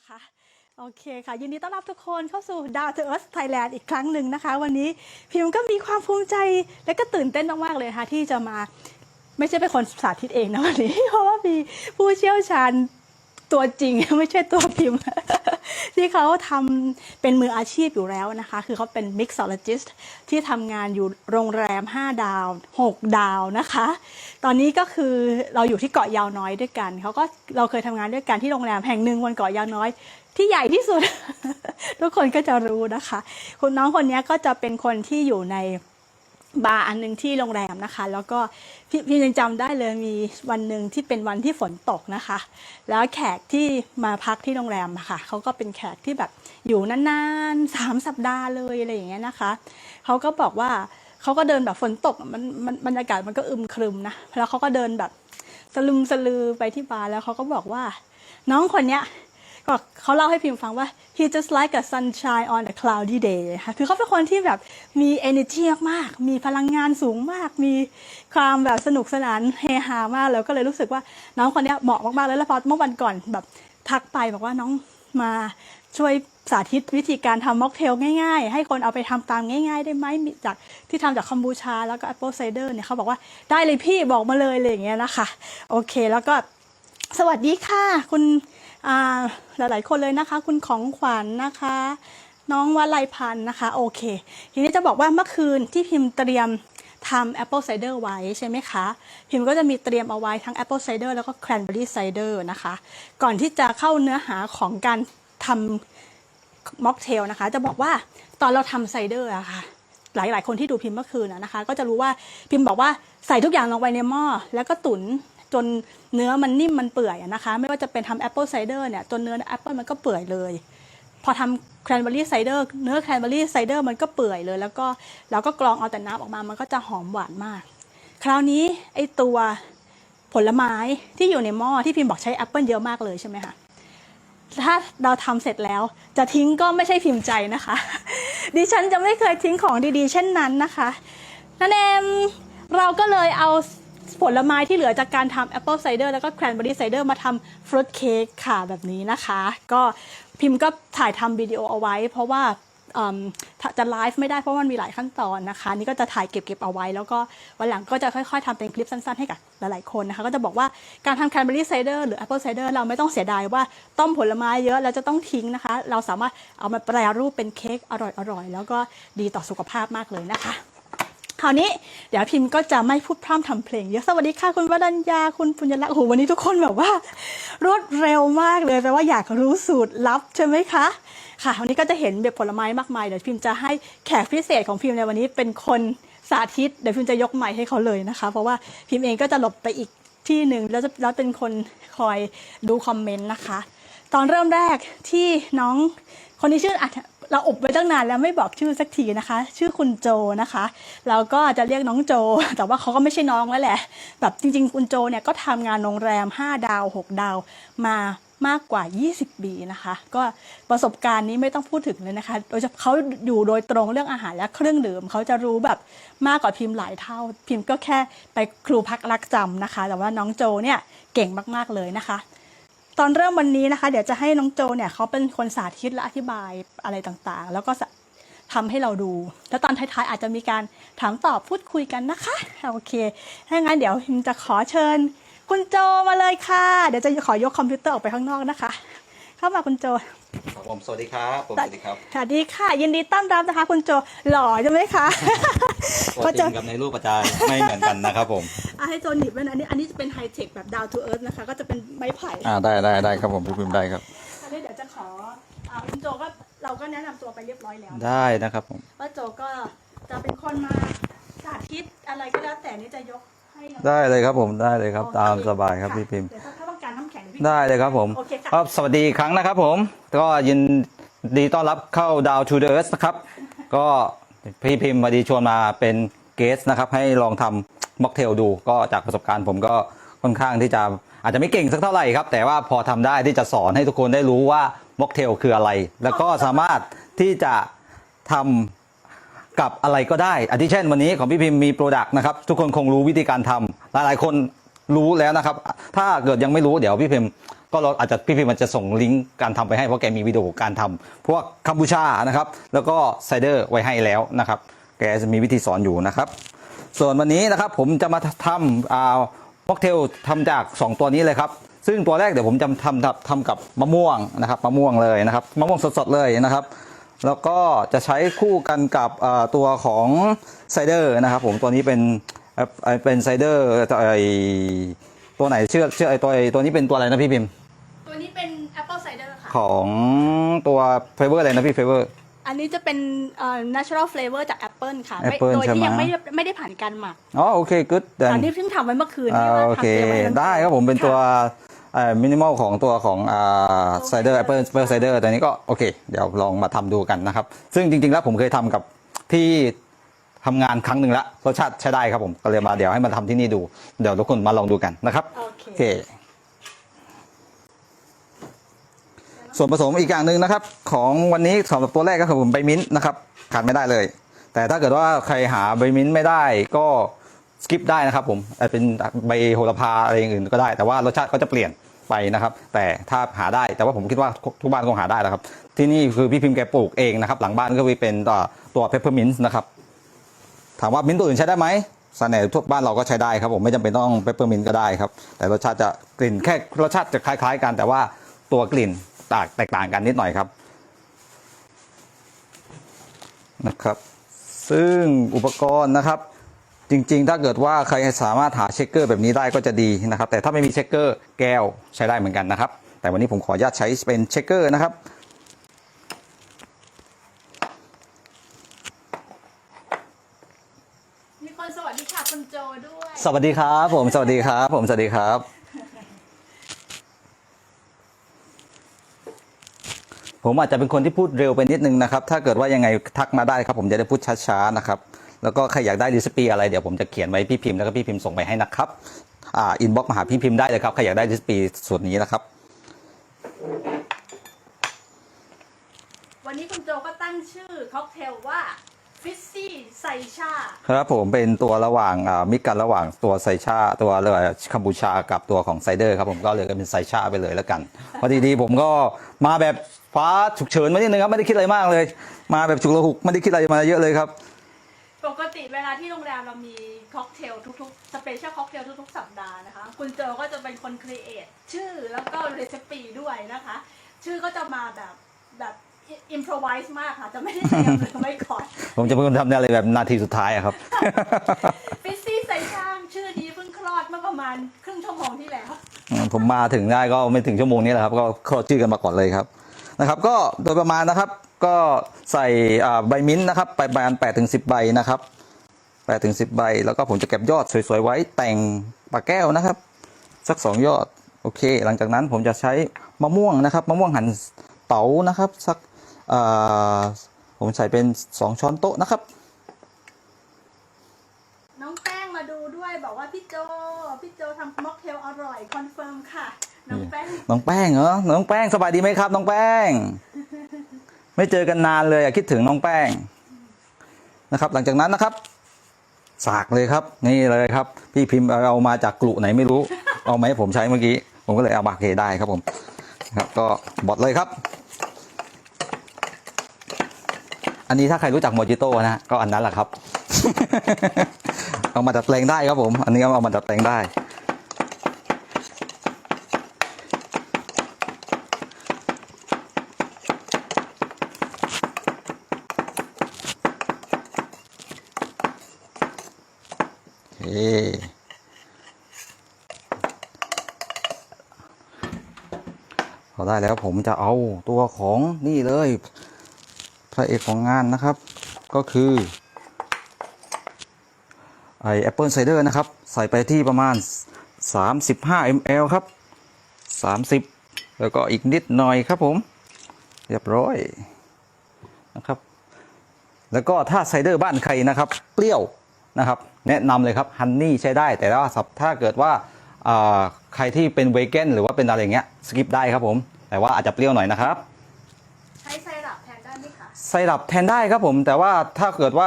นะคะโอเคค่ะ ยินดีต้อนรับทุกคนเข้าสู่ดาวเทอร์สไทยแลนด์อีกครั้งหนึ่งนะคะ วันนี้พิมก็มีความภูมิใจและก็ตื่นเต้นมาก ๆ เลยค่ะ ที่จะมาไม่ใช่เป็นคนสาธิตเองนะวันนี้ เพราะว่ามีผู้เชี่ยวชาญตัวจริงไม่ใช่ตัวพิมพ์ ที่เขาทำเป็นมืออาชีพอยู่แล้วนะคะ คือเขาเป็น mixologist ที่ทำงานอยู่โรงแรม 5 ดาว 6 ดาวนะคะ ตอนนี้ก็คือเราอยู่ที่เกาะยาวน้อยด้วยกันเขาก็เราเคยทำงานด้วยกันที่โรงแรมแห่งหนึ่งบนเกาะยาวน้อยที่ใหญ่ที่สุด ทุกคนก็จะรู้นะคะ คุณน้องคนนี้ก็จะเป็นคนที่อยู่ใน บาร์อันหนึ่งที่โรงแรมนะคะ แล้วก็พี่พี่ยังจำได้เลยมีวันหนึ่งที่เป็นวันที่ฝนตกนะคะ แล้วแขกที่มาพักที่โรงแรมอะค่ะเขาก็เป็นแขกที่แบบอยู่นานๆสามสัปดาห์เลยอะไรอย่างเงี้ยนะคะเขาก็บอกว่าเขาก็เดินแบบฝนตกมันมันบรรยากาศมันก็อึมครึมนะแล้วเขาก็เดินแบบสลึมสลือไปที่บาร์แล้วเขาก็บอกว่า น้องคนเนี้ย ก็เขาเล่าให้พิมฟังว่า he just like a sunshine on a cloudy day ค่ะคือเขาเป็นคนที่แบบมี energy มาก มีพลังงานสูงมาก มีความแบบสนุกสนานเฮฮามาก แล้วก็เลยรู้สึกว่าน้องคนนี้เหมาะมากๆเลยแล้วพอเมื่อวันก่อนแบบทักไปบอกว่าน้องมาช่วยสาธิตวิธีการทำม็อกเทลง่ายๆ ให้คนเอาไปทำตามง่ายๆ ได้ไหมจากที่ทำจากคอมบูชาแล้วก็แอปเปิลไซเดอร์เนี่ยเขาบอกว่าได้เลยพี่บอกมาเลยอะไรอย่างเงี้ยนะคะ โอเคแล้วก็สวัสดีค่ะ คุณ หลายๆ คนเลยนะคะ คุณของขวัญนะคะ น้องวัลัยพันธ์นะคะ โอเค ทีนี้จะบอกว่าเมื่อคืนที่พิมพ์เตรียมทำ Apple Cider ไว้ใช่ไหมคะ พิมพ์ก็จะมีเตรียมเอาไว้ทั้ง Apple Cider แล้วก็ Cranberry Cider นะคะ ก่อนที่จะเข้าเนื้อหาของการทำม็อกเทลนะคะ จะบอกว่าตอนเราทำไซเดอร์อะค่ะ หลาย ๆ คนที่ดูพิมพ์เมื่อคืนนะคะ ก็จะรู้ว่าพิมพ์บอกว่าใส่ทุกอย่างลงไปในหม้อแล้วก็ตุ๋น จนเนื้อมันนิ่มมันเปื่อยนะคะ ไม่ว่าจะเป็นทำแอปเปิลไซเดอร์เนี่ยจนเนื้อแอปเปิลมันก็เปื่อยเลย พอทำแครนเบอรี่ไซเดอร์เนื้อแครนเบอรี่ไซเดอร์มันก็เปื่อยเลย แล้วก็เราก็กรองเอาแต่น้ำออกมามันก็จะหอมหวานมาก คราวนี้ไอตัวผลไม้ที่อยู่ในหม้อที่พิมพ์บอกใช้แอปเปิลเยอะมากเลยใช่ไหมคะถ้าเราทำเสร็จแล้วจะทิ้งก็ไม่ใช่พิมพ์ใจนะคะ ดิฉันจะไม่เคยทิ้งของดีๆ เช่นนั้นนะคะนั่นเองเราก็เลยเอา ผลไม้ที่เหลือจากการทำแอปเปิลไซเดอร์แล้วก็แครนเบอรี่ไซเดอร์มาทำฟรุตเค้กค่ะแบบนี้นะคะ ก็พิมพ์ก็ถ่ายทำวิดีโอเอาไว้ เพราะว่าจะไลฟ์ไม่ได้เพราะมันมีหลายขั้นตอนนะคะ นี่ก็จะถ่ายเก็บๆเอาไว้ แล้วก็วันหลังก็จะค่อยๆทำเป็นคลิปสั้นๆให้กับหลายๆคนนะคะ ก็จะบอกว่าการทำแคนเบอรี่ไซเดอร์หรือแอปเปิลไซเดอร์เราไม่ต้องเสียดายว่าต้มผลไม้เยอะแล้วจะต้องทิ้งนะคะ เราสามารถเอามาแปรรูปเป็นเค้กอร่อยๆแล้วก็ดีต่อสุขภาพมากเลยนะคะ คราวนี้เดี๋ยวพิมพ์ก็จะไม่พูดพร่ำทำเพลงเยอะสวัสดีค่ะคุณวรัญญาคุณปุญญลักษณ์โอ้โหวันนี้ทุกคนแบบว่า รวดเร็วมากเลยแปลว่าอยากรู้สูตรลับใช่ไหมคะค่ะ วันนี้ก็จะเห็นแบบผลไม้มากมายเดี๋ยวพิมพ์จะให้แขกพิเศษของพิมพ์ในวันนี้เป็นคนสาธิตเดี๋ยวพิมพ์จะยกไมค์ให้เขาเลยนะคะ เพราะว่าพิมพ์เองก็จะหลบไปอีกที่หนึ่งแล้วจะแล้วเป็นคนคอยดูคอมเมนต์นะคะ ตอนเริ่มแรกที่น้องคนนี้ชื่ออ เราอบไว้ตั้งนานแล้วไม่บอกชื่อสักทีนะคะ ชื่อคุณโจนะคะ เราก็จะเรียกน้องโจ แต่ว่าเขาก็ไม่ใช่น้องแล้วแหละ แบบจริง ๆ คุณโจเนี่ยก็ทำงานโรงแรม 5 ดาว 6 ดาวมามากกว่า 20 ปีนะคะ ก็ประสบการณ์นี้ไม่ต้องพูดถึงเลยนะคะ โดยเฉพาะเขาอยู่โดยตรงเรื่องอาหารและเครื่องดื่มเขาจะรู้แบบมากกว่าพิมพ์หลายเท่า พิมพ์ก็แค่ไปครูพักรักจำนะคะ แต่ว่าน้องโจเนี่ยเก่งมากๆเลยนะคะ ตอนเริ่มวันนี้นะคะ เดี๋ยวจะให้น้องโจเนี่ยเขาเป็นคนสาธิตและอธิบายอะไรต่างๆ แล้วก็สะทำให้เราดู แล้วตอนท้ายๆอาจจะมีการถามตอบพูดคุยกันนะคะ โอเค ถ้างั้นเดี๋ยวพิมจะขอเชิญ คุณโจมาเลยค่ะ เดี๋ยวจะขอยกคอมพิวเตอร์ออกไปข้างนอกนะคะ เข้ามาคุณโจครับผมสวัสดีครับผมสวัสดีครับ สวัสดีค่ะ ยินดีต้อนรับนะคะ คุณโจ หล่อใช่ไหมคะ ตัวจริงกับในรูปประจานไม่เหมือนกันนะครับผมอะให้โจหนีบไว้นะอันนี้อันนี้จะเป็นไฮเทคแบบ down to earth นะคะ ก็จะเป็นไม้ไผ่อ่าได้ได้ได้ครับผมพี่พิมพ์ได้ครับอันนี้เดี๋ยวจะขออ่าคุณโจก็เราก็แนะนำตัวไปเรียบร้อยแล้วได้นะครับผมว่าโจก็จะเป็นคนมาสาธิตอะไรก็แล้วแต่นี่จะยกให้เราได้เลยครับผมได้เลยครับโอเคตามสบายครับะพี่พิมพ์ เดี๋ยวถ้าต้องการน้ำแข็งพี่ได้เลยครับผม โอเคค่ะครับสวัสดีอีกครั้งนะครับผม ก็ยินดีต้อนรับเข้า Down to the Earth นะครับ ก็ พี่พิมพ์มาดีชวนมาเป็นเกสนะครับ ให้ลองทำม็อกเทลดู ก็จากประสบการณ์ผมก็ค่อนข้างที่จะอาจจะไม่เก่งสักเท่าไหร่ครับ แต่ว่าพอทำได้ที่จะสอนให้ทุกคนได้รู้ว่าม็อกเทลคืออะไร แล้วก็สามารถที่จะทำกับอะไรก็ได้อาทิเช่นวันนี้ของพี่พิมพ์มีโปรดักต์นะครับ ทุกคนคงรู้วิธีการทำหลายๆ คนรู้แล้วนะครับ ถ้าเกิดยังไม่รู้เดี๋ยวพี่พิมพ์ ก็เราอาจจะพี่พิมมันจะส่งลิงก์การทำไปให้เพราะแกมีวิดีโอการทำพวกคัมพูชานะครับ แล้วก็ไซเดอร์ไว้ให้แล้วนะครับ แกจะมีวิธีสอนอยู่นะครับ ส่วนวันนี้นะครับผมจะมาทำอ่าม็อกเทลทำจาก 2 ตัวนี้เลยครับ ซึ่งตัวแรกเดี๋ยวผมจะทำทำทำกับมะม่วงนะครับมะม่วงเลยนะครับมะม่วงสดๆเลยนะครับ แล้วก็จะใช้คู่กันกับตัวของไซเดอร์นะครับผมตัวนี้เป็นเป็นไซเดอร์ไอตัวไหนเชื่อเชื่อไอตัวตัวนี้เป็นตัวอะไรนะพี่พิมพ์ ตัวนี้เป็น Apple Cider ค่ะ ของตัวเฟเวอร์อะไรนะพี่เฟเวอร์ อันนี้จะเป็นเอ่อ natural flavor จาก Apple ค่ะไม่ Apple โดยที่ใช่ไหม ยังไม่ได้ไม่ได้ผ่านการหมักอ๋อโอเคกู๊ดอันนี้เพิ่งทำไว้เมื่อคืนอ่านี่ว่าโอทำเคเตรียมไว้ทั้งได้ครับผมเป็นตัวมินิมอลของตัวของไซเดอร์แอปเปิลเปิลไซเดอร์ตัวนี้ก็โอเค เดี๋ยวลองมาทำดูกันนะครับ ซึ่งจริงๆแล้วผมเคยทำกับที่ทำงานครั้งหนึ่งละรสชาติใช้ได้ครับผมก็เลยมาเดี๋ยวให้มาทำที่นี่ดู เดี๋ยวทุกคนมาลองดูกันนะครับโอเค โอเค ส่วนผสมอีกอย่างหนึ่งนะครับ ของวันนี้สำหรับตัวแรกก็คือผมใบมิ้นท์นะครับขาดไม่ได้เลย แต่ถ้าเกิดว่าใครหาใบมิ้นท์ไม่ได้ก็สกิปได้นะครับผมอาจเป็นใบโหระพาอะไรอย่างอื่นก็ได้ แต่ว่ารสชาติก็จะเปลี่ยนไปนะครับ แต่ถ้าหาได้แต่ว่าผมคิดว่าทุกบ้านคงหาได้แล้วครับ ที่นี่คือพี่พิมพ์แกปลูกเองนะครับ หลังบ้านก็เป็นตัวตัวเพปเปอร์มินต์นะครับ ถามว่ามิ้นท์ตัวอื่นใช้ได้ไหมสแน่ทั่วบ้านเราก็ใช้ได้ครับผมไม่จำเป็นต้องเปปเปอร์มินต์ก็ได้ครับ แต่รสชาติจะกลิ่นแค่รสชาติจะคล้าย ๆ กันแต่ว่าตัวกลิ่น ต่างแตกต่างกันนิดหน่อยครับนะครับ ซึ่งอุปกรณ์นะครับ จริง ๆ ถ้าเกิดว่าใครสามารถหาเช็คเกอร์แบบนี้ได้ก็จะดีนะครับ แต่ถ้าไม่มีเช็คเกอร์แก้วใช้ได้เหมือนกันนะครับ แต่วันนี้ผมขออนุญาตใช้เป็นเช็คเกอร์นะครับมีคนสวัสดีค่ะคุณโจด้วย สวัสดีครับ ผมสวัสดีครับ ผมสวัสดีครับ ผมอาจจะเป็นคนที่พูดเร็วไปนิดนึงนะครับ ถ้าเกิดว่ายังไงทักมาได้ครับ ผมจะได้พูดช้าๆนะครับ แล้วก็ใครอยากได้รีสปีอะไรเดี๋ยวผมจะเขียนไว้พี่พิมพ์แล้วก็พี่พิมพ์ส่งไปให้นะครับ อ่า อินบ็อกมาหาพี่พิมพ์ได้เลยครับ ใครอยากได้รีสปีส่วนนี้นะครับ วันนี้คุณโจก็ตั้งชื่อค็อกเทลว่าฟิซซี่ไซชาครับผมเป็นตัวระหว่างอ่ามิกกันระหว่างตัวไซชาตัวเรือคัมพูชากับตัวของไซเดอร์ครับผมก็เลยก็เป็นไซชาไปเลยแล้วกัน พอดีๆผมก็มาแบบ ฟ้าฉุกเฉินมานิดนึงครับไม่ได้คิดอะไรมากเลย มาแบบฉุกละหุกไม่ได้คิดอะไรมาเยอะเลยครับ ปกติเวลาที่โรงแรมเรามีค็อกเทลทุกๆสเปเชียลค็อกเทลทุกๆ สัปดาห์นะคะ คุณโจก็จะเป็นคนครีเอทชื่อแล้วก็เรซิปีด้วยนะคะ ชื่อก็จะมาแบบแบบอิมพรไวส์มากค่ะ จะไม่ได้เตรียมเลยไว้ก่อนผมจะเป็นคนทำอะไรแบบนาทีสุดท้ายอะครับ ฟิซซี่ไซช่างชื่อนี้เพิ่งคลอดเมื่อประมาณครึ่งชั่วโมงที่แล้ว ผมมาถึงได้ก็ไม่ถึงชั่วโมงนี้แหละครับ ก็คลอดชื่อกันมาก่อนเลยครับ นะครับก็โดยประมาณนะครับก็ใส่ใบมิ้นท์นะครับไปประมาณ8ถึง10 ใบนะครับ8ถึง10 ใบ แล้วก็ผมจะเก็บยอดสวยๆไว้แต่งปลาแก้วนะครับ สัก 2 ยอดโอเค หลังจากนั้นผมจะใช้มะม่วงนะครับมะม่วงหั่นเต๋านะครับสักผมใส่เป็น 2 ช้อนโต๊ะนะครับ น้องแป้งมาดูด้วยบอกว่าพี่โจพี่โจทำม็อกเทลอร่อยคอนเฟิร์มค่ะ น้องแป้งน้องแป้งเหรอน้องแป้งสบายดีไหมครับ น้องแป้ง ไม่เจอกันนานเลยอะคิดถึงน้องแป้งนะครับ หลังจากนั้นนะครับ สากเลยครับ นี่เลยครับ พี่พิมพ์เอามาจากกลุ่ไหนไม่รู้ เอามาให้ผมใช้เมื่อกี้ ผมก็เลยเอาบาเคได้ครับผมครับ ก็บดเลยครับ อันนี้ถ้าใครรู้จักโมจิโต้นะก็อันนั้นแหละครับ เอามาดัดแปลงได้ครับผม อันนี้เอามาดัดแปลงได้ โอเคพอได้ แล้วผมจะเอาตัวของนี่เลย พระเอกของงานนะครับ ก็คือไอแอปเปิลไซเดอร์นะครับ ใส่ไปที่ประมาณ 35 ml ครับ 30 แล้วก็อีกนิดหน่อยครับผม เรียบร้อยนะครับ แล้วก็ถ้าไซเดอร์บ้านใครนะครับ เปรี้ยวนะครับ แนะนำเลยครับฮันนี่ใช้ได้ แต่ว่าถ้าเกิดว่าใครที่เป็นเวแกนหรือว่าเป็นอะไรอย่างเงี้ยสกิปได้ครับผม แต่ว่าอาจจะเปรี้ยวหน่อยนะครับ ใช้ไซรัปแทนได้ไหมคะไซรัปแทนได้ครับผม แต่ว่าถ้าเกิดว่า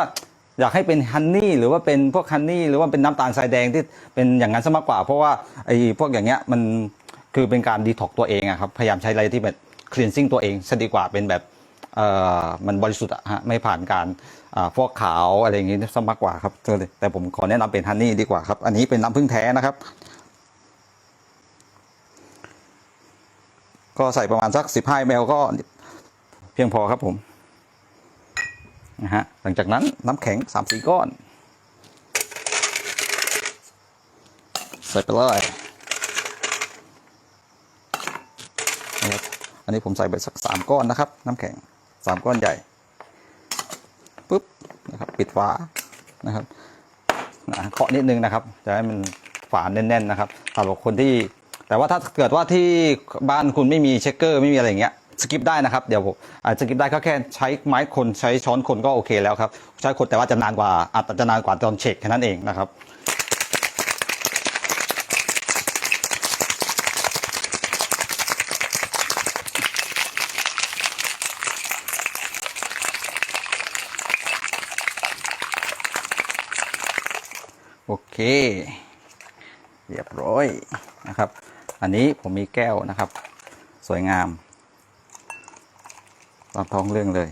อยากให้เป็นฮันนี่หรือว่าเป็นพวกฮันนี่หรือว่าเป็นน้ำตาลทรายแดงที่เป็นอย่างนั้นซะมากกว่า เพราะว่าไอ้พวกอย่างเงี้ยมันคือเป็นการดีท็อกตัวเองอะครับพยายามใช้อะไรที่แบบคลีนซิ่งตัวเองซะดีกว่าเป็นแบบเอ่อมันบริสุทธิ์อะฮะไม่ผ่านการอ่าพวกขาวอะไรอย่างงี้ซะมากกว่าครับก็เลยแต่ผมขอแนะนำเป็นฮันนี่ดีกว่าครับอันนี้เป็นน้ำผึ้งแท้นะครับ ก็ใส่ประมาณสัก 15 ml ก็เพียงพอครับผมนะฮะหลังจากนั้นน้ำแข็ง3-4ก้อน ใส่ไปเลยอันนี้ผมใส่ไปสัก 3 ก้อนนะครับ น้ำแข็ง 3 ก้อนใหญ่ปุ๊บนะครับปิดฝานะครับนะเคาะนิดนึงนะครับ จะให้มันฝาแน่นๆนะครับสำหรับคนที่ แต่ว่าถ้าเกิดว่าที่บ้านคุณไม่มีเช็คเกอร์ไม่มีอะไรอย่างเงี้ยสกิปได้นะครับเดี๋ยวอาจจะสกิปได้ก็แค่ใช้ไม้คนใช้ช้อนคนก็โอเคแล้วครับใช้คนแต่ว่าจะนานกว่าอาจจะนานกว่าตอนเช็คแค่นั้นเองนะครับโอเค เรียบร้อยนะครับ อันนี้ผมมีแก้วนะครับ สวยงามตามท้องเรื่องเลย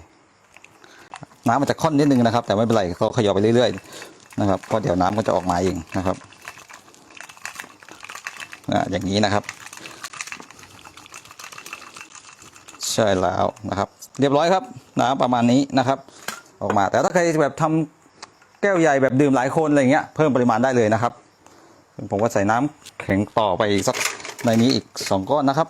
น้ำมันจะค่อนนิดนึงนะครับ แต่ไม่เป็นไรเราขยับไปเรื่อยๆนะครับเพราะเดี๋ยวน้ำก็จะออกมาเองนะครับอย่างนี้นะครับ ใช่แล้วนะครับ เรียบร้อยครับน้ำประมาณนี้นะครับ ออกมา แต่ถ้าใครแบบทำแก้วใหญ่แบบดื่มหลายคนอะไรเงี้ยเพิ่มปริมาณได้เลยนะครับ ผมก็ใส่น้ำแข็งต่อไปอีกสัก ในนี้อีกสองก้อนนะครับ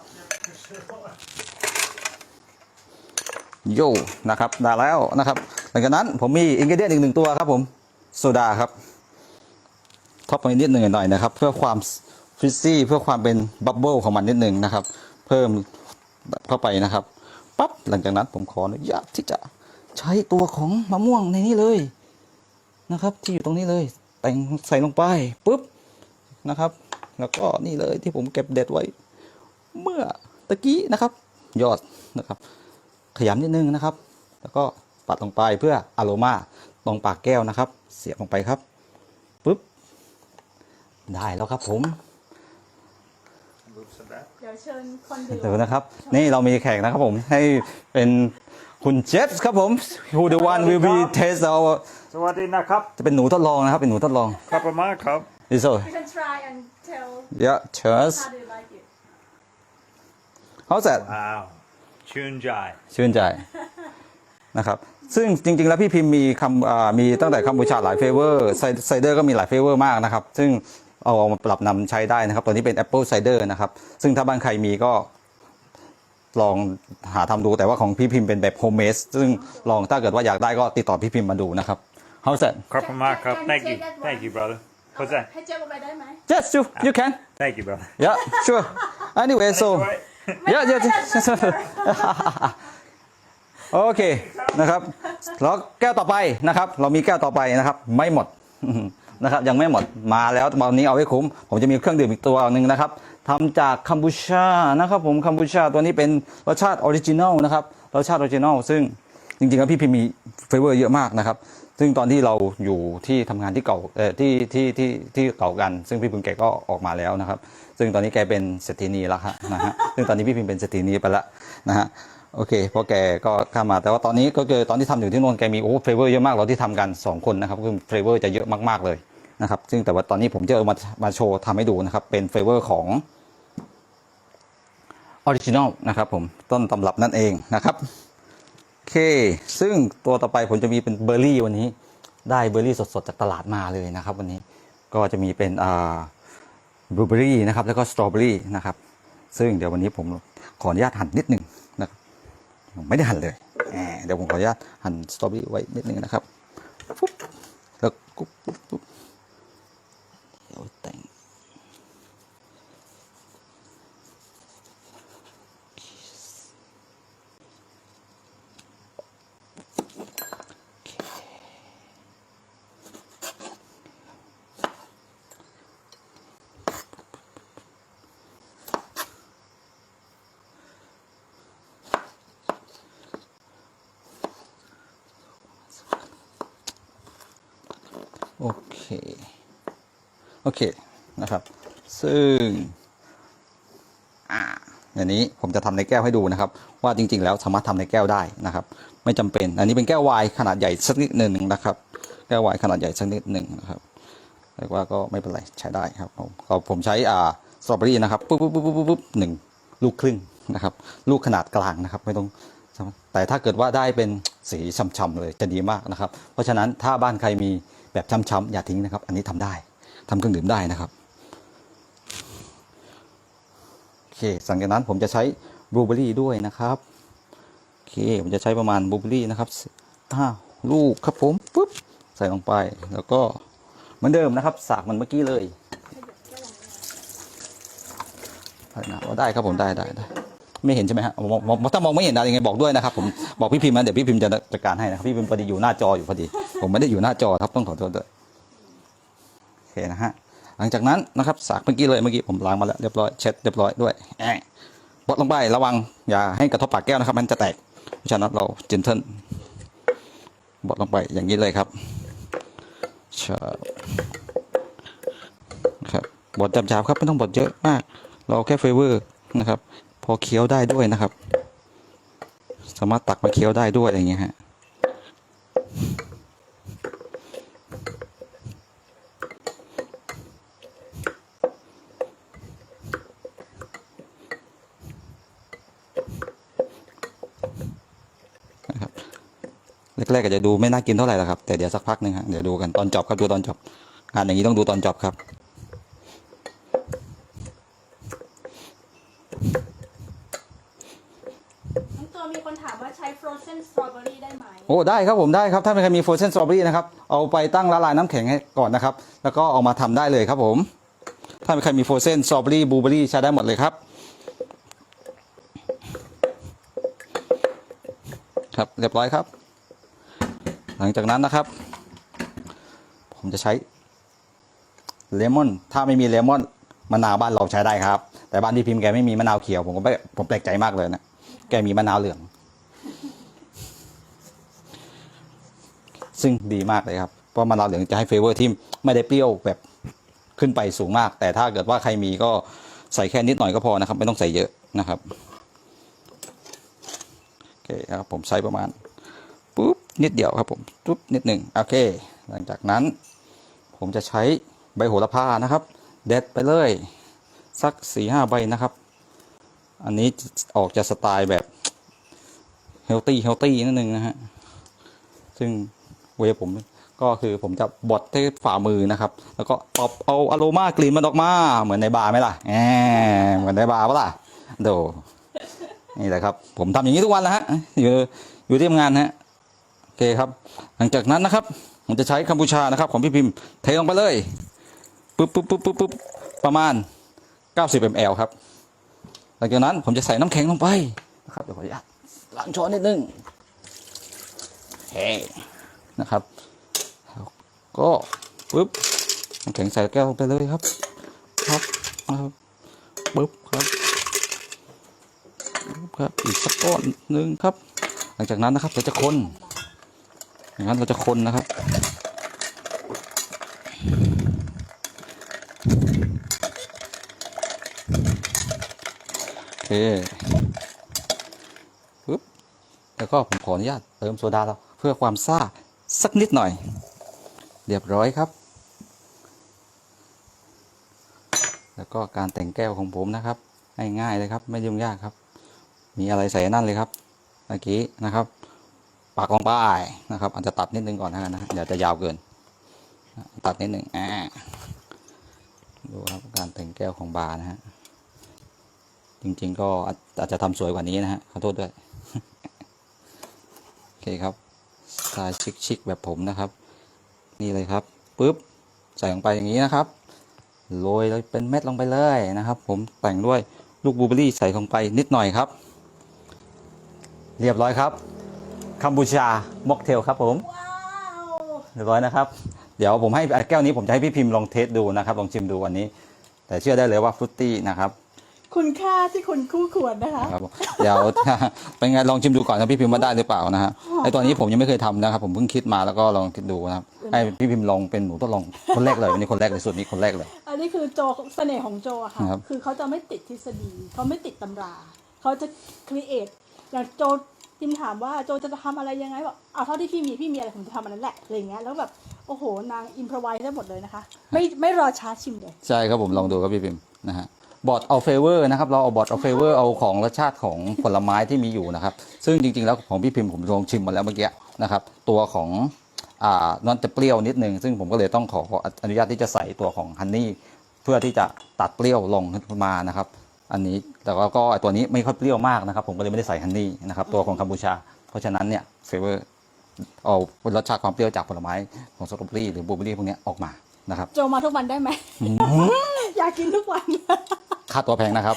โยนะครับได้แล้วนะครับ หลังจากนั้นผมมีอินกิเดียนอีกหนึ่งตัวครับผมโซดาครับท็อปไปนิดหนึ่งหน่อยนะครับ เพื่อความฟิซซี่เพื่อความเป็นบับเบิลของมันนิดหนึ่งนะครับ เพิ่มเข้าไปนะครับปั๊บหลังจากนั้นผมขออนุญาตที่จะใช้ตัวของมะม่วงในนี้เลยนะครับ ที่อยู่ตรงนี้เลยแต่งใส่ลงไปปุ๊บนะครับ แล้วก็นี่เลยที่ผมเก็บเด็ดไว้ เมื่อตะกี้นะครับยอดนะครับ ขยำนิดนึงนะครับ แล้วก็ปัดลงไปเพื่ออโรมาตรงปากแก้วนะครับ เสียบลงไปครับปุ๊บได้แล้วครับผมเดี๋ยวเชิญคนดื่มเดี๋ยวนะครับ นี่เรามีแขกนะครับผมให้เป็นคุณเจฟส์ครับผม who the one will be taste our สวัสดีนะครับ จะเป็นหนูทดลองนะครับ เป็นหนูทดลอง ครับประมาณครับ so You can try and tell yeah cheers how do you like it how's that ว้าวชื่นใจชื่นใจนะครับ ซึ่งจริง ๆ แล้วพี่พิมพ์มีคำอ่ามีตั้งแต่คัมพูชาหลายเฟเวอร์ไซเดอร์ก็มีหลายเฟเวอร์มากนะครับ ซึ่งเอามาปรับนำใช้ได้นะครับตัวนี้เป็น Apple Cider นะครับ ซึ่งถ้าบ้านใครมีก็ลองหาทำดู แต่ว่าของพี่พิมพ์เป็นแบบโฮมเมสซึ่งลองถ้าเกิดว่าอยากได้ก็ติดต่อพี่พิมพ์มาดูนะครับ How's that ครับประมาณครับ Can- thank you can you take that thank one? you brother what's that ให้เจ๊บอกไปได้ไหม Yes you you can thank you brother yeah sure anyway so yeah yeah โอเคนะครับแล้วแก้วต่อไปนะครับ เรามีแก้วต่อไปนะครับ ไม่หมด นะครับ ยังไม่หมดมาแล้วตอนนี้เอาไว้คุ้ม ผมจะมีเครื่องดื่มอีกตัวหนึ่งนะครับทำจากคัมพูชานะครับ ผมคัมพูชาตัวนี้เป็นรสชาติออริจินอลนะครับรสชาติออริจินอลซึ่งจริงๆแล้วพี่พิมมีเฟเวอร์เยอะมากนะครับ ซึ่งตอนที่เราอยู่ที่ทำงานที่เก่าเอ่อที่ที่ที่ที่เก่ากัน ซึ่งพี่พิมแกก็ออกมาแล้วนะครับ ซึ่งตอนนี้แกเป็นเศรษฐีนีแล้วฮะนะฮะซึ่งตอนนี้พี่พิมเป็นเศรษฐีนีไปล้วนะฮะโอเคเพราะแกก็เข้ามาแต่ว่าตอนนี้ก็คือตอนที่ทำอยู่ที่โน่นแกมีโอ้เฟเวอร์เยอะมากเราที่ทำกัน 2 คนนะครับคือเฟเวอร์จะเยอะมากๆเลยนะครับ ซึ่งแต่ว่าตอนนี้ผมจะเอามามาโชว์ทำให้ดูนะครับ เป็นเฟเวอร์ของออริจินอลนะครับผมต้นตำรับนั่นเองนะครับ เค ซึ่งตัวต่อไปผมจะมีเป็นเบอร์รี่วันนี้ ได้เบอร์รี่สดๆจากตลาดมาเลยนะครับ วันนี้ก็จะมีเป็นอ่าบลูเบอรี่นะครับแล้วก็สตรอเบอรี่นะครับ ซึ่งเดี๋ยววันนี้ผมขออนุญาตหั่นนิดหนึ่งนะครับไม่ได้หั่นเลยเดี๋ยวผมขออนุญาตหั่นสตรอเบอรี่ไว้นิดนึงนะครับฟุ๊บแล้วปุ๊บปุ๊บ เคนะครับ ซึ่งอ่าอย่างนี้ผมจะทำในแก้วให้ดูนะครับ ว่าจริงๆ แล้วสามารถทำในแก้วได้นะครับ ไม่จำเป็น อันนี้เป็นแก้ววน์ขนาดใหญ่สักนิดหนึ่งนะครับ แก้ววน์ขนาดใหญ่สักนิดหนึ่งนะครับแต่ว่าก็ไม่เป็นไรใช้ได้ครับผมก็ผมใช้อ่าสตรอเบอรี่นะครับปุ๊บปุ๊บปุ๊บปุ๊บปุ๊บหนึ่งลูกครึ่งนะครับ ลูกขนาดกลางนะครับไม่ต้องแต่ถ้าเกิดว่าได้เป็นสีช้ำๆเลยจะดีมากนะครับ เพราะฉะนั้นถ้าบ้านใครมีแบบช้ำๆอย่าทิ้งนะครับ อันนี้ทำได้ ทำเครื่องดื่มได้นะครับโอเคสังจากนั้นผมจะใช้บลูเบอรี่ด้วยนะครับโอเคผมจะใช้ประมาณบลูเบอรี่นะครับห้าลูกครับผมปุ๊บใส่ลงไปแล้วก็เหมือนเดิมนะครับ สากเหมันเมื่อกี้เลยนะเอาได้ครับผมได้ได้ได้ไม่เห็นใช่ไหมฮะถ้ามองไม่เห็นอะไรยังไงบอกด้วยนะครับ ผมบอกพี่พิมพ์นะเดี๋ยวพี่พิมพ์จะจัดการให้นะครับพี่พิมพ์พอดีอยู่หน้าจออยู่พอดี ผมไม่ได้อยู่หน้าจอครับต้องขอโทษด้วย เคนะฮะหลังจากนั้นนะครับสากเมื่อกี้เลยเมื่อกี้ผมล้างมาแล้วเรียบร้อยเช็ดเรียบร้อยด้วยแอะบดลงไประวังอย่าให้กระทบปากแก้วนะครับ มันจะแตกเพราะฉะนั้นเราเจนเทิลบดลงไปอย่างนี้เลยครับชครับบดจับๆครับไม่ต้องบดเยอะมาก เราแค่เฟเวอร์นะครับ พอเคี้ยวได้ด้วยนะครับ สามารถตักมาเคี้ยวได้ด้วยอย่างเงี้ยฮะนะครับ แรกๆอาจจะดูไม่น่ากินเท่าไหร่หรอกครับแต่เดี๋ยวสักพักหนึ่งฮะเดี๋ยวดูกันตอนจบครับดูตอนจบงานอย่างนี้ต้องดูตอนจบครับ น้องตัวมีคนถามว่าใช้ frozen strawberry ได้ไหม โอ้ได้ครับผมได้ครับถ้าเป็นใครมีโฟรเซนสตรอเบอรี่นะครับเอาไปตั้งละลายน้ำแข็งให้ก่อนนะครับ แล้วก็เอามาทำได้เลยครับผม ถ้าเป็นใครมีโฟรเซนสตรอเบอรี่บลูเบอรี่ใช้ได้หมดเลยครับ ครับเรียบร้อยครับ หลังจากนั้นนะครับ ผมจะใช้เลมอนถ้าไม่มีเลมอนมะนาวบ้านเราใช้ได้ครับ แต่บ้านที่พิมพ์แกไม่มีมะนาวเขียวผมก็ไผมแปลกใจมากเลยนะแกมีมะนาวเหลือง ซึ่งดีมากเลยครับเพราะมะนาวเหลืองจะให้เฟเวอร์ที่ไม่ได้เปรี้ยวแบบขึ้นไปสูงมาก แต่ถ้าเกิดว่าใครมีก็ใส่แค่นิดหน่อยก็พอนะครับ ไม่ต้องใส่เยอะนะครับโอเคครับผมใช้ประมาณปุ๊บ นิดเดียวครับผมปุ๊บนิดหนึ่งโอเค หลังจากนั้น ผมจะใช้ใบโหระพานะครับเด็ดไปเลยสักสี่ห้าใบนะครับ อันนี้ออกจะสไตล์แบบเฮลตี้เฮลตี้นิดนึงนะฮะซึ่งเวผมก็คือผมจะบดที่ฝ่ามือนะครับ แล้วก็ปอบเอาอโรมากลิ่นมันออกมา เหมือนในบาร์ไหมล่ะแหมเหมือนในบาร์ปะล่ะโดนี่แหละครับ ผมทำอย่างนี้ทุกวันแล้วฮะอยู่อยู่ที่ทำงานฮะ เคครับ หลังจากนั้นนะครับ ผมจะใช้คัมพูชานะครับ ของพี่พิมพ์เทลงไปเลยปุ๊บปุ๊บปุ๊บปุ๊บปุ๊บประมาณ 90 ml ครับ หลังจากนั้นผมจะใส่น้ำแข็งลงไปนะครับเดี๋ยวขออนุญาตล้างช้อนนิดนึงเฮ้นะครับ ก็ปุ๊บน้ำแข็งใส่แก้วลงไปเลยครับ ครับนะครับปุ๊บครับปุ๊บครับอีกสักก้อนหนึ่งครับ หลังจากนั้นนะครับเราจะคน อย่างนั้นเราจะคนนะครับ โอเคปึ๊บแล้วก็ผมขออนุญาตเติมโซดาเราเพื่อความซ่าสักนิดหน่อย เรียบร้อยครับ แล้วก็การแต่งแก้วของผมนะครับ ง่ายๆเลยครับ ไม่ยุ่งยากครับ มีอะไรใส่นั่นเลยครับเมื่อกี้นะครับ ปักลงไปนะครับอาจจะตัดนิดนึงก่อนนะนะเดี๋ยวจะยาวเกิน ตัดนิดนึงอ่าดูครับการแต่งแก้วของบาร์นะฮะจริง ๆ ก็อาจจะทำสวยกว่านี้นะฮะขอโทษด้วยโอเคครับสไตล์ชิคๆแบบผมนะครับ นี่เลยครับปุ๊บใส่ลงไปอย่างนี้นะครับโรยเลยเป็นเม็ดลงไปเลยนะครับ ผมแต่งด้วยลูกบลูเบอรี่ใส่ลงไปนิดหน่อยครับ เรียบร้อยครับ คัมบูชาม็อกเทลครับผมว้าวเรียบร้อยนะครับ เดี๋ยวผมให้แก้วนี้ผมจะให้พี่พิมพ์ลองเทสดูนะครับ ลองชิมดูวันนี้ แต่เชื่อได้เลยว่าฟรุตตี้นะครับ คุณค่าที่คุณคู่ควรนะคะครับผมเดี๋ยว เป็นไงลองชิมดูก่อนนะพี่พิมพ์ว่าได้หรือเปล่านะฮะไอตัวนี้ผมยังไม่เคยทำนะครับ ผมเพิ่งคิดมาแล้วก็ลองคิดดูนะครับเดี๋ยวให้พี่พิมพ์ลองเป็นหนูทดลองคนแรกเลยวันนี้คนแรกเลยสุดนี้คนแรกเลย อันนี้คือโจเสน่ห์ของโจอะค่ะ ครับ คือเขาจะไม่ติดทฤษฎีเขาไม่ติดตำราเขาจะครีเอทอย่างโจ พิมถามว่าโจจะทำอะไรยังไงบอกเอาเท่าที่พี่มีพี่มีอะไรผมจะทำอันนั้นแหละอะไรอย่างเงี้ยแล้วแบบโอ้โหนางอินพรไวได้หมดเลยนะคะ ไม่ไม่รอช้าชิมเลยใช่ครับผมลองดูครับพี่พิมพ์นะฮะบอร์ดเอาเฟเวอร์นะครับเราเอาบอร์ดเอาเฟเวอร์เอาของรสชาติของผลไม้ที่มีอยู่นะครับ ซึ่งจริงๆแล้วของพี่พิมพ์ผมลองชิมมาแล้วเมื่อกี้นะครับตัวของอ่านอนจะเปรี้ยวนิดนึงซึ่งผมก็เลยต้องขออนุญาตที่จะใส่ตัวของฮันนี่เพื่อที่จะตัดเปรี้ยวลงขึ้นมานะครับ อันนี้แต่ว่าก็ตัวนี้ไม่ค่อยเปรี้ยวมากนะครับ ผมก็เลยไม่ได้ใส่ฮันนี่นะครับตัวของกัมพูชา เพราะฉะนั้นเนี่ยเฟเวอร์เอารสชาติความเปรี้ยวจากผลไม้ของสตรอเบอรี่หรือบลูเบอรี่พวกเนี้ยออกมานะครับโจมาทุกวันได้ไหมอยากกินทุกวันค่าตัวแพงนะครับ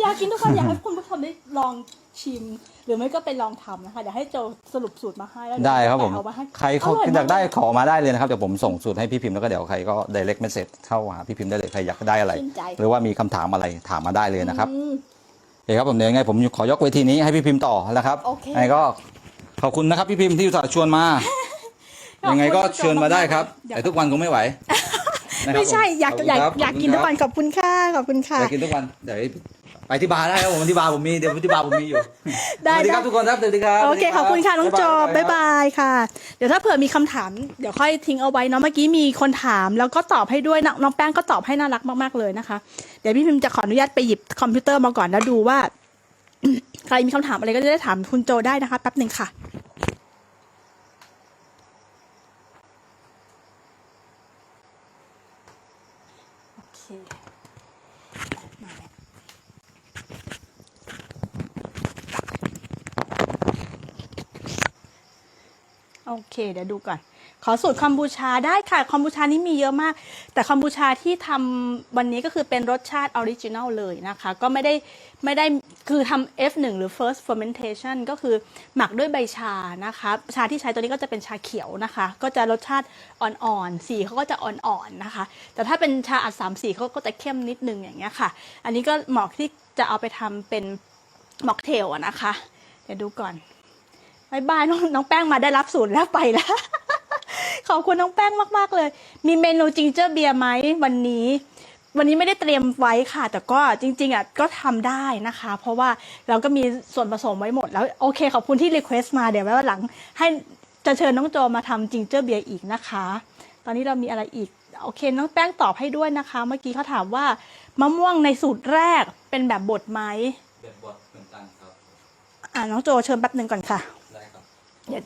อยากกินทุกคนอยากให้คุณผู้ชมได้ลองชิม หรือไม่ก็ไปลองทำนะคะเดี๋ยวให้โจสรุปสูตรมาให้แล้วเยวได้ครับผมแปะเอาาให้ใครเขาอร่อยอยากได้มขอมาได้เลยนะครับเดี๋ยวผมส่งสูตรให้พี่พิมพ์แล้วก็เดี๋ยวใครก็ direct message เข้าหาพี่พิมพ์ได้เลยใครอยากได้อะไร ชื่นใจหรือว่ามีคำถามอะไรถามมาได้เลยนะครับ อืม โอเคครับผมเดี๋ยวยังไงผมขอยกเวทีนี้ให้พี่พิมพ์ต่อนะครับโอเคยังไงก็ขอบคุณนะครับพี่พิมพ์ที่อุตส่าห์ชวนมา ยังไงก็เชิญมาได้ครับ เดี๋ยว แต่ทุกวันคงไม่ไหว นะครับไม่ใช่อยากขบคุณอยากครับอยากกินทุกวันขอบคุณค่ะขอบคุณค่ะ อยากกินทุกวันเดี๋ยวไปที่บาร์ได้ครับผมที่บาร์ผมมีเดี๋ยวที่บาร์ผมมีอยู่ได้สวัสดีครับได้ ทุกคนครับสวัสดีครับโอเคสวัสดีขอบคุณค่ะน้องโจบ๊าบ๊ายยบายบายค่ะ เดี๋ยวถ้าเผื่อมีคำถาม เดี๋ยวค่อยทิ้งเอาไว้เนาะเมื่อกี้มีคนถามแล้วก็ตอบให้ด้วยนะน้องแป้งก็ตอบให้น่ารักมากๆเลยนะคะ เดี๋ยวพี่พิมจะขออนุญาตไปหยิบคอมพิวเตอร์มาก่อนแล้วดูว่า ใครมีคำถามอะไรก็จะได้ถามคุณโจได้นะคะแป๊บหนึ่งค่ะ โอเคมาแล้ว โอเค เดี๋ยวดูก่อน ขอสูตรคอมบูชาได้ค่ะ คอมบูชานี้มีเยอะมาก แต่คอมบูชาที่ทำวันนี้ก็คือเป็นรสชาติออริจินัลเลยนะคะ ก็ไม่ได้ไม่ได้คือทำ F1 หรือ first fermentation ก็คือหมักด้วยใบชานะคะ ชาที่ใช้ตัวนี้ก็จะเป็นชาเขียวนะคะ ก็จะรสชาติอ่อนๆ สีเขาก็จะอ่อนๆนะคะ แต่ถ้าเป็นชาอัดสามสีเขาก็จะเข้มนิดนึงอย่างเงี้ยค่ะ อันนี้ก็เหมาะที่จะเอาไปทำเป็นม็อกเทลนะคะ เดี๋ยวดูก่อน บายบายน้องน้องแป้งมาได้รับสูตรแล้วไปแล้ว ขอบคุณน้องแป้งมาก ๆ เลย มีเมนูจิงเจอร์เบียร์ไหมวันนี้ วันนี้ไม่ได้เตรียมไว้ค่ะ แต่ก็จริง ๆอะก็ทำได้นะคะ เพราะว่าเราก็มีส่วนผสมไว้หมดแล้วโอเค ขอบคุณที่รีเควสต์มาเดี๋ยวไว้วันหลัง ให้จะเชิญน้องโจมาทำจิงเจอร์เบียร์อีกนะคะ ตอนนี้เรามีอะไรอีกโอเคน้องแป้งตอบให้ด้วยนะคะ เมื่อกี้เขาถามว่ามะม่วงในสูตรแรกเป็นแบบบดไหมเป็นบทเหมือนกันครับ อ่าน้องโจเชิญแป๊บหนึ่งก่อนค่ะ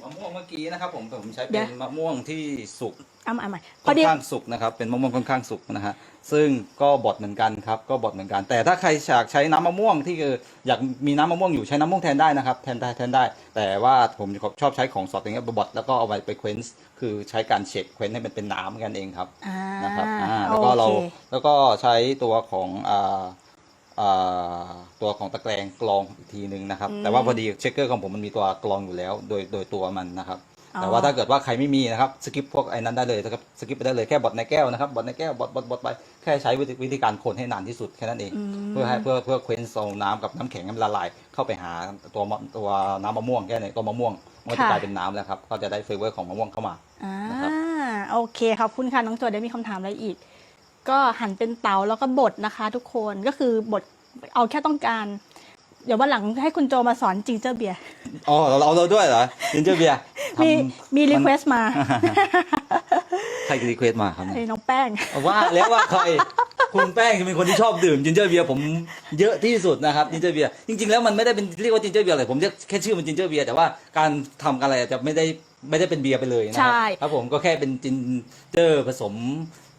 มะม่วงเมื่อกี้นะครับผมผมใช้เดี๋เป็ยนวมะม่วงที่สุกเอาใหม่เอาใหม่พค่ออนดีข้างสุกนะครับเป็นมะม่วงค่อนข้างสุกนะฮะซึ่งก็บดเหมือนกันครับก็บดเหมือนกัน แต่ถ้าใครอยากใช้น้ำมะม่วงที่คืออยากมีน้ำมะม่วงอยู่ใช้น้ำมะม่วงแทนได้นะครับแทนได้แทนได้ แต่ว่าผมชอบใช้ของสดอย่างเงี้ยบดแล้วก็เอาไปไปเควนส์คือใช้การเช็คเควนให้มันเป็นน้ำกันเองครับอ่านะครับอ่าแล้วก็เราโอค แล้วก็ใช้ตัวของอ่าอ่า ตัวของตะแกรงกรองอีกทีหนึ่งนะครับอืมแต่ว่าพอดีเช็คเกอร์ของผมมันมีตัวกรองอยู่แล้ว โดยโดยตัวมันนะครับอ๋อแต่ว่าถ้าเกิดว่าใครไม่มีนะครับสกิปพวกไอ้นั้นได้เลยนะครับสกิปไปได้เลยแค่บดในแก้วนะครับบดในแก้วบดบดบดไปแค่ใช้วิธีวิธีการคนให้นานที่สุดแค่นั้นเอง เพื่อให้เพื่อเพื่อเควนโซน้ำกับน้ำแข็งให้มันละลาย เข้าไปหาตัวมะตัวน้ำมะม่วงแค่ไหนตัวมะม่วงมันก็จะค่ะกลายเป็นน้ำแล้วครับก็จะได้เฟเวอร์ของมะม่วงเข้ามาอ่านะครับโอเคขอบคุณค่ะน้องโจเดี๋ยวมีคำถามอะไรอีก ก็หั่นเป็นเต๋าแล้วก็บดนะคะ ทุกคนก็คือบดเอาแค่ต้องการ เดี๋ยววันหลังให้คุณโจมาสอนจิงเจอร์เบียร์อ๋อเราเอาเราด้วยเหรอจินเจอร์เบียร์มีมีรีเควสต์มา ใครรีเควสมาครับเนี่ยไอ้น้องแป้งว่าแล้วว่าใครคุณแป้งจะเป็นคนที่ชอบดื่มจินเจอร์เบียร์ผมเยอะที่สุดนะครับจินเจอร์เบียร์จริงๆแล้วมันไม่ได้เป็นเรียกว่าจินเจอร์เบียร์เลยผมเรียกแค่ชื่อมันจินเจอร์เบียร์แต่ว่าการทำอะไรจะไม่ได้ไม่ได้เป็นเบียร์ไปเลยนะคใช่รัครับผมก็แค่เป็นจินเจอร์ผสม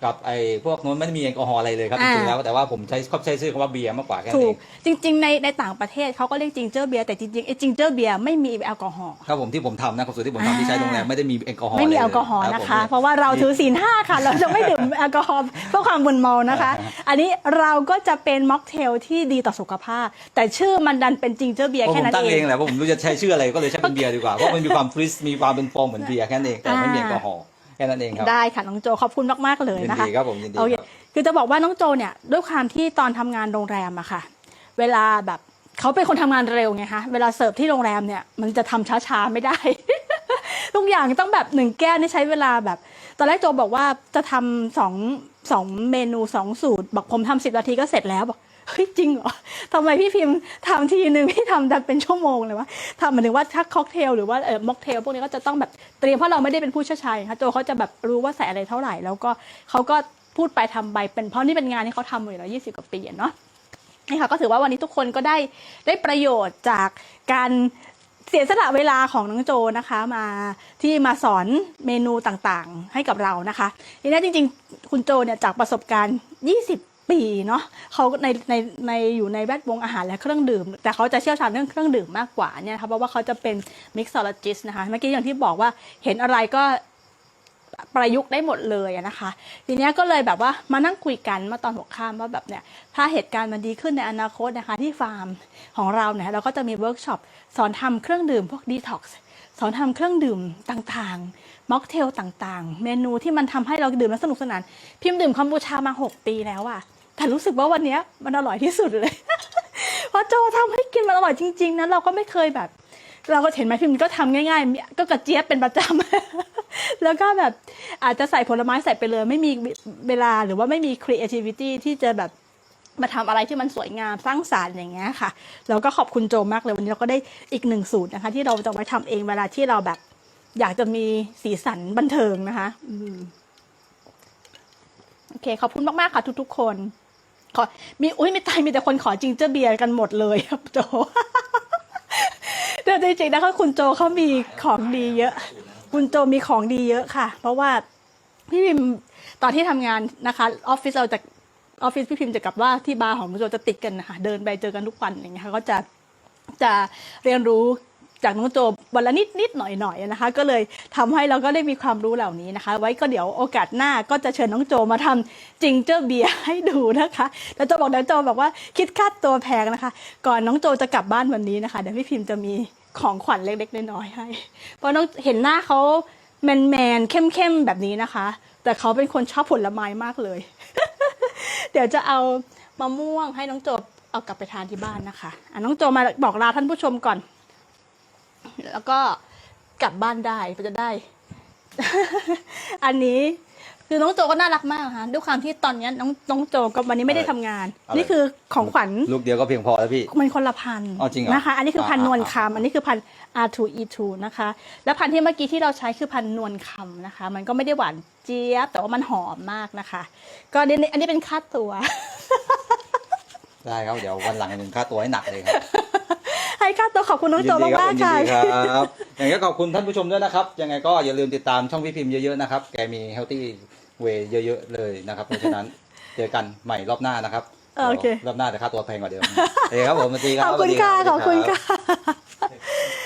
กับไอ้พวกนั้นไม่ได้มีแอลกอฮอล์อะไรเลยครับจริงๆแล้วแต่ว่าผมใช้ชอบใช้ชื่อคำว่าเบียร์มากกว่าแค่นั้นถูเอกงจริง ๆ ในในต่างประเทศเขาก็เรียกจิงเจอร์เบียร์แต่จริงๆไอ้จิงเจอร์เบียร์ไม่มีแอลกอฮอล์ ครับผมที่ผมทำนะความสุขที่ผมทำที่ใช้โรงแรมไม่ได้มีแอลกอฮอล์ไม่มีะรแอลกอฮอล์รับนะคะผม เพราะว่าเราถือศีลห้าค่ะ เราจะไม่ดื่มแอลกอฮอล์เพื่อความมึนเมานะคะ อันนี้เราก็จะเป็นม็อกเทลที่ดีต่อสุขภาพ แต่ชื่อมันดันเป็นจิงเจอร์เบียร์เพราะแค่ผมนั้นตั้งเอเองง แหละเพราะผมรู้จะใช้ชื่ออะไรก็เลยใช้เป็นเบียร์ดีกว่าเพราะมันมีความฟรีสมีความเป็นฟองเหมือนเบียร์แค่นั้นเองแต่ไม่มีแอลกอฮอล์ แค่นั้นเองครับได้ค่ะน้องโจขอบคุณมากๆเลยยินนะคะดีครับผมยินดีโอเคครับคือจะบอกว่าน้องโจเนี่ยด้วยความที่ตอนทำงานโรงแรมอะค่ะ เวลาแบบเขาเป็นคนทำงานเร็วไงคะเวลาเสิร์ฟที่โรงแรมเนี่ยมันจะทำช้าๆไม่ได้ ทุกอย่างต้องแบบหนึ่งแก้วนี่ใช้เวลาแบบ ตอนแรกโจบอกว่าจะทำสองสองเมนูสองสูตร บอกผมทำสิบนาทีก็เสร็จแล้วบอก เฮ้ยจริงเหรอทำไมพี่พิมพ์ทำทีนึงพี่ทำดันเป็นชั่วโมงเลยวะทำหมายถึงว่าถ้าค็อกเทลหรือว่าเออม็อกเทลพวกนี้ก็จะต้องแบบเตรียมเพราะเราไม่ได้เป็นผู้เชี่ยวชาญค่ะโจเขาจะแบบรู้ว่าใส่อะไรเท่าไหร่ แล้วก็เขาก็พูดไปทำไปเป็นเพราะนี่เป็นงานที่เขาทำมาอยู่แล้วยี่สิบกว่าปีเนาะนี่ค่ะก็ถือว่าวันนี้ทุกคนก็ได้ได้ประโยชน์จากการเสียสละเวลาของน้องโจนะคะมาที่มาสอนเมนูต่างๆ ให้กับเรานะคะทีนี้จริง ๆ คุณโจเนี่ยจากประสบการณ์ 20 ปีเนาะเขาในในในอยู่ในแวดวงอาหารและเครื่องดื่ม แต่เขาจะเชี่ยวชาญเรื่องเครื่องดื่มมากกว่าเนี่ยนะคะเพราะว่าเขาจะเป็น mixologist นะคะเมื่อกี้อย่างที่บอกว่าเห็นอะไรก็ประยุกต์ได้หมดเลยนะคะ ทีเนี้ยก็เลยแบบว่ามานั่งคุยกันเมาตอนหัวค่ำว่าแบบเนี่ยถ้าเหตุการณ์มันดีขึ้นในอนาคตนะคะที่ฟาร์มของเราเนี่ยเราก็จะมีเวิร์กช็อปสอนทำเครื่องดื่มพวกดีท็อกซ์สอนทำเครื่องดื่มต่างๆม็อกเทลต่างๆ เมนูที่มันทำให้เราดื่มแล้วสนุกสนาน พิมพ์ดื่มคอมบูชามา 6 ปีแล้วอะ แต่รู้สึกว่าวันนี้มันอร่อยที่สุดเลย เพราะโจทำให้กินมันอร่อยจริง ๆนะเราก็ไม่เคยแบบ เราก็เห็นไหมพิมพ์ก็ทำง่ายๆ ก็กระเจี๊ยบเป็นประจำแล้วก็แบบอาจจะใส่ผลไม้ใส่ไปเลย ไม่มีเวลาหรือว่าไม่มี creativity ที่จะแบบมาทำอะไรที่มันสวยงามสร้างสารรค์อย่างเงี้ยค่ะแล้วก็ขอบคุณโจมากเลยวันนี้เราก็ได้อีกหนึ่งสูตรนะคะ ที่เราจะไว้ทำเองเวลาที่เราแบบ อยากจะมีสีสันบันเทิงนะคะโอเคขอบคุณมากๆค่ะทุกๆคน ขอมีอุ้ยไม่ตายมีแต่คนขอจิงเจอร์เบียร์กันหมดเลยครับโจแต่จริงๆนะคะคุณโจเขามีของดีเยอะ คุณโจมีของดีเยอะค่ะ เพราะว่าพี่พิมตอนที่ทำงานนะคะออฟฟิศเราจะออฟฟิศพี่พิมจะกลับว่าที่บาร์ของคุณโจจะติดกันนะคะเดินไปเจอกันทุกวันอย่างเงี้ยค่ะก็จะจะเรียนรู้ จากน้องโจวันละนิดนิดหน่อยหน่อยๆนะคะ ก็เลยทำให้เราก็ได้มีความรู้เหล่านี้นะคะ ไว้ก็เดี๋ยวโอกาสหน้าก็จะเชิญน้องโจมาทำจิงเจอร์เบียร์ให้ดูนะคะแล้วโจบอกเดี๋ยวโจบอกว่าคิดค่าตัวแพงนะคะ ก่อนน้องโจจะกลับบ้านวันนี้นะคะเดี๋ยวพี่พิมจะมีของขวัญเล็กๆน้อยๆให้ เพราะน้องเห็นหน้าเขาแมนแมนๆเข้มๆแบบนี้นะคะ แต่เขาเป็นคนชอบผลไม้มากเลย เดี๋ยวจะเอามะม่วงให้น้องโจเอากลับไปทานที่บ้านนะคะอะน้องโจมาบอกลาท่านผู้ชมก่อน แล้วก็กลับบ้านได้ก็จะได้ อันนี้คือน้องโจก็น่ารักมากนะคะด้วยความที่ตอนเนี้ยน้องน้องโจก็วันนี้ไม่ได้ทำงาน อะไร นี่คือของขวัญลูกเดียวก็เพียงพอแล้วพี่ มันคนละพันธุ์อ๋อจริงเหรอนะคะ อันนี้คือพันธุ์อ่านวลอ่าคำอันนี้คือพันธุ์ R2E2 นะคะ แล้วพันธุ์ที่เมื่อกี้ที่เราใช้คือพันธุ์นวลคำนะคะ มันก็ไม่ได้หวานเจี๊ยบแต่ว่ามันหอมมากนะคะ ก็อันนี้อันนี้เป็นค่าตัว ได้ครับ เดี๋ยววันหลังหนึ่งค่าตัวให้หนักเลยครับให้ ค่าตัวขอบคุณน้องโจยินดีมากครัๆยินค่ะดีครับ อย่างนี้ก็ขอบคุณท่านผู้ชมด้วยนะครับ ยังไงก็อย่าลืมติดตามช่องพี่พิมพ์เยอะๆนะครับ แกมี healthy way เยอะๆเลยนะครับ เพราะฉะนั้นเจอกันใหม่รอบหน้านะครับโอเคดี๋ยวรอบหน้าแต่ค่าตัวแพงกว่าเดิมโอเคครับผมสวัสดีคขรับอบคุณสวัสดีค่ะรับ ขอบคุณสวัสดีรับค่ะ